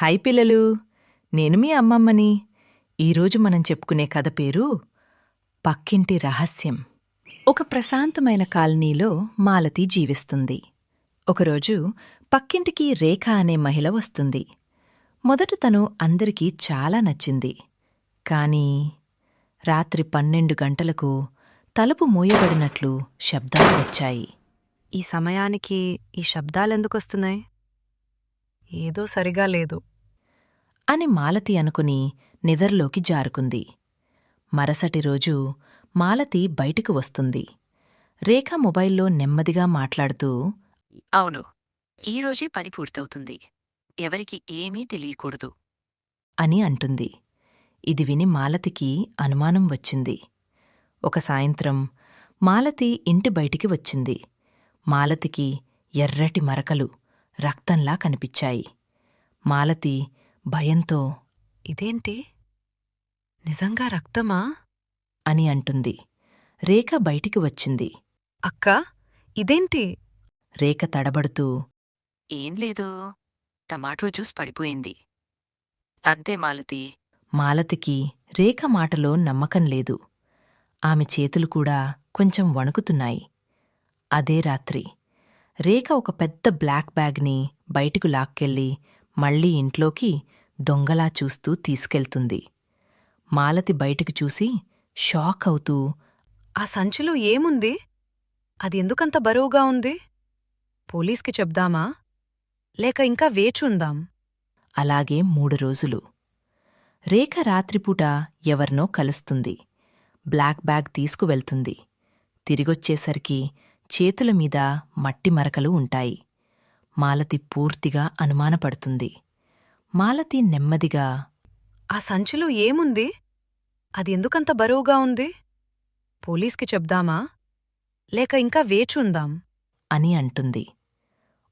Hi పిల్లలు నేను మీ అమ్మమ్మని. ఈరోజు మనం చెప్పుకునే కథ పేరు పక్కింటి రహస్యం. ఒక ప్రశాంతమైన కాలనీలో మాలతి జీవిస్తుంది. ఒకరోజు పక్కింటికి రేఖ అనే మహిళ వస్తుంది. మొదట తను అందరికీ చాలా నచ్చింది. కానీ రాత్రి పన్నెండు గంటలకు తలుపు మూయబడినట్లు శబ్దాలు వచ్చాయి. ఈ సమయానికి ఈ శబ్దాలెందుకొస్తున్నాయి ఏదో సరిగా లేదు. అని మాలతి అనుకుని నిదర్లోకి జారుకుంది. మరసటి రోజు మాలతి బయటకు వస్తుంది. రేఖ మొబైల్లో నెమ్మదిగా మాట్లాడుతూ అవును ఈరోజే పని పూర్తవుతుంది. ఎవరికి ఏమీ తెలియకూడదు. అని అంటుంది. ఇది విని మాలతికి అనుమానం వచ్చింది. ఒక సాయంత్రం మాలతి ఇంటి బయటికి వచ్చింది. మాలతికి ఎర్రటి మరకలు రక్తంలా కనిపించాయి. మాలతి భయంతో ఇదేంటి? నిజంగా రక్తమా? అని అంటుంది. రేఖ బయటికి వచ్చింది. అక్క ఇదేంటి? రేఖ తడబడుతూ ఏం లేదు. టమాటో జ్యూస్ పడిపోయింది. అంతే మాలతి. మాలతికి రేఖ మాటలో నమ్మకం లేదు. ఆమె చేతులు కూడా కొంచెం వణుకుతున్నాయి. అదే రాత్రి. రేఖ ఒక పెద్ద బ్లాక్ బ్యాగ్ని బయటకు లాక్కెళ్ళి మళ్ళీ ఇంట్లోకి దొంగలా చూస్తూ తీసుకెళ్తుంది. మాలతి బయటకు చూసి షాక్ అవుతూ ఆ సంచిలో ఏముంది? అది ఎందుకంత బరువుగా ఉంది? పోలీస్కి చెప్దామా? లేక ఇంకా వేచుందాం అలాగే మూడు రోజులు. రేఖ రాత్రిపూట ఎవరినో కలుస్తుంది. Black bag తీసుకువెళ్తుంది. తిరిగొచ్చేసరికి చేతుల మీద మట్టి మరకలు ఉంటాయి. మాలతి పూర్తిగా అనుమానపడుతుంది. మాలతి నెమ్మదిగా ఆ సంచిలో ఏముంది? అది ఎందుకంత బరువుగా ఉంది? పోలీస్కి చెప్దామా? లేక ఇంకా వేచుందాం అని అంటుంది.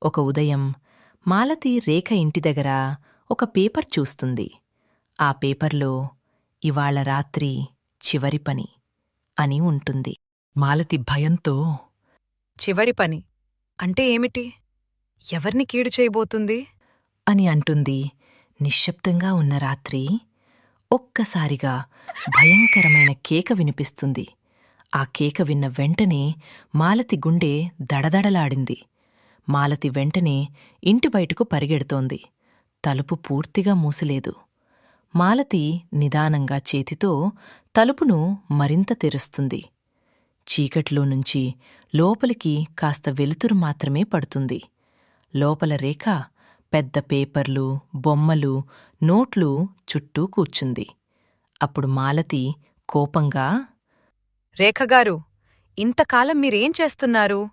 ఒక ఉదయం మాలతి రేఖ ఇంటి దగ్గర ఒక పేపర్ చూస్తుంది. ఆ పేపర్లో ఇవాళ రాత్రి చివరి పని అని ఉంటుంది. మాలతి భయంతో చివరి పని? అంటే ఏమిటి? ఎవరిని కీడు చేయబోతుంది? అని అంటుంది నిశ్శబ్దంగా ఉన్న రాత్రి. ఒక్కసారిగా భయంకరమైన కేక వినిపిస్తుంది. ఆ కేక విన్న వెంటనే మాలతి గుండె దడదడలాడింది. మాలతి వెంటనే ఇంటి బయటకు పరిగెడుతోంది. తలుపు పూర్తిగా మూసలేదు. మాలతి నిదానంగా చేతితో తలుపును మరింత తెరుస్తుంది. చీకట్లో నుంచి లోపలికి కాస్త వెలుతురు మాత్రమే పడుతుంది. లోపల రేఖ పెద్ద పేపర్లు బొమ్మలు నోట్లు చుట్టూ కూర్చుంది. అప్పుడు మాలతి కోపంగా రేఖగారు ఇంతకాలం మీరేం చేస్తున్నారు?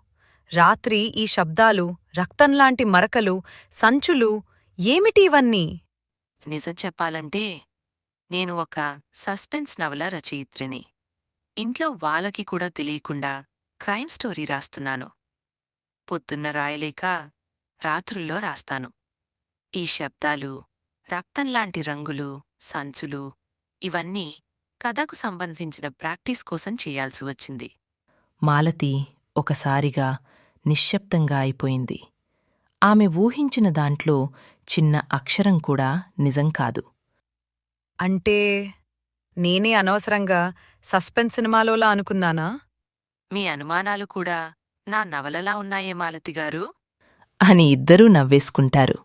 రాత్రి ఈ శబ్దాలు రక్తంలాంటి మరకలు సంచులు ఏమిటి ఇవన్నీ? నిజం చెప్పాలంటే నేను ఒక సస్పెన్స్ నవల రచయిత్రిని. ఇంట్లో వాళ్ళకి కూడా తెలియకుండా క్రైమ్ స్టోరీ రాస్తున్నాను. పొద్దున్న రాయలేక రాత్రుల్లో రాస్తాను. ఈ శబ్దాలు రక్తంలాంటి రంగులు సంచులు ఇవన్నీ కథకు సంబంధించిన ప్రాక్టీస్ కోసం చేయాల్సి వచ్చింది. మాలతి ఒకసారిగా నిశ్శబ్దంగా అయిపోయింది. ఆమె ఊహించిన దాంట్లో చిన్న అక్షరం కూడా నిజం కాదు. అంటే నేనే అనవసరంగా సస్పెన్స్ సినిమాలోలా అనుకున్నానా? మీ అనుమానాలు కూడా నా నవలలా ఉన్నాయే మాలతిగారు అని ఇద్దరూ నవ్వేసుకుంటారు.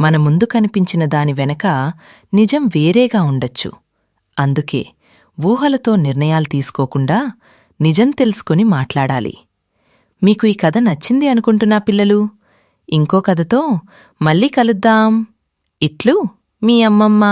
మన ముందు కనిపించిన దాని వెనక నిజం వేరేగా ఉండొచ్చు. అందుకే ఊహలతో నిర్ణయాలు తీసుకోకుండా నిజం తెలుసుకుని మాట్లాడాలి. మీకు ఈ కథ నచ్చింది అనుకుంటున్నా పిల్లలు? ఇంకో కథతో మళ్ళీ కలుద్దాం. ఇట్లు మీ అమ్మమ్మ.